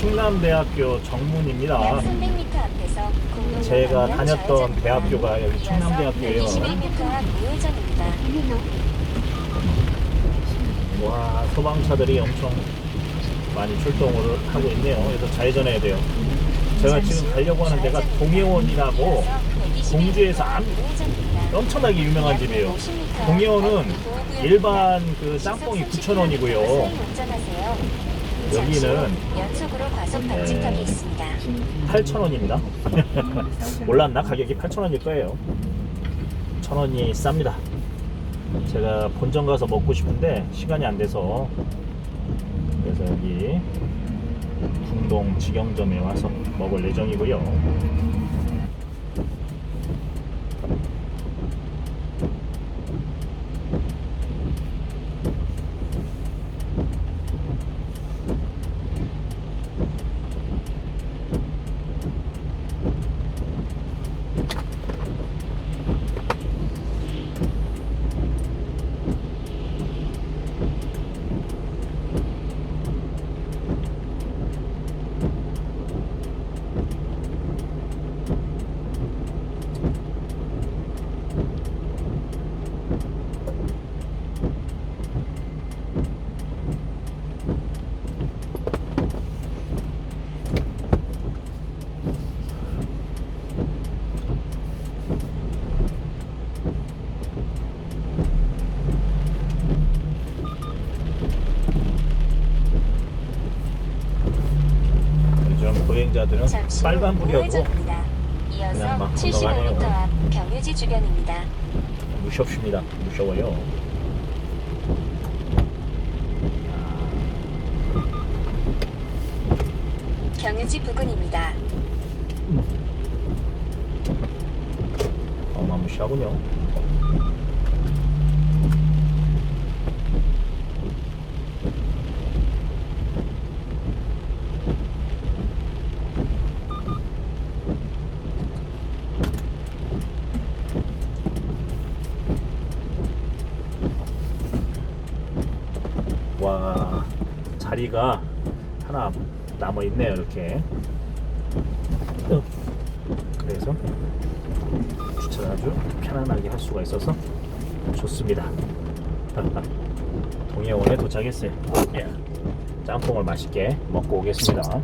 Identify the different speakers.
Speaker 1: 충남대학교 정문입니다.
Speaker 2: 약 300m 앞에서 공동
Speaker 1: 제가 다녔던. 대학교가 여기 충남대학교예요.
Speaker 2: 121m 앞 우회전입니다.
Speaker 1: 와 소방차들이 엄청 많이 출동을 하고 있네요. 그래서 좌회전해야 돼요. 제가 지금 가려고 하는 데가 동해원이라고 공주에서 암- 엄청나게 유명한 집이에요. 동해원은 일반 그 짬뽕이 9,000원이고요. 여기는
Speaker 2: 연속으로 과속
Speaker 1: 네.
Speaker 2: 방지턱이 있습니다.
Speaker 1: 8,000원입니다. 올랐나? 가격이 8,000원일 거예요. 1,000원이 쌉니다. 제가 본점 가서 먹고 싶은데 시간이 안 돼서 그래서 여기 궁동 직영점에 와서 먹을 예정이고요. 요즘 보행자들은
Speaker 2: 우회전입니다. 이어서
Speaker 1: 그냥 막
Speaker 2: 75m
Speaker 1: 건너가네요.
Speaker 2: 앞 경유지 주변입니다.
Speaker 1: 무섭습니다. 무서워요.
Speaker 2: 경유지 부근입니다.
Speaker 1: 어마무시하군요. 와 자리가 하나 남아 있네요 이렇게. 어, 그래서 주차를 아주 편안하게 할 수가 있어서 좋습니다. 동해원에 도착했어요. 예. 짬뽕을 맛있게 먹고 오겠습니다.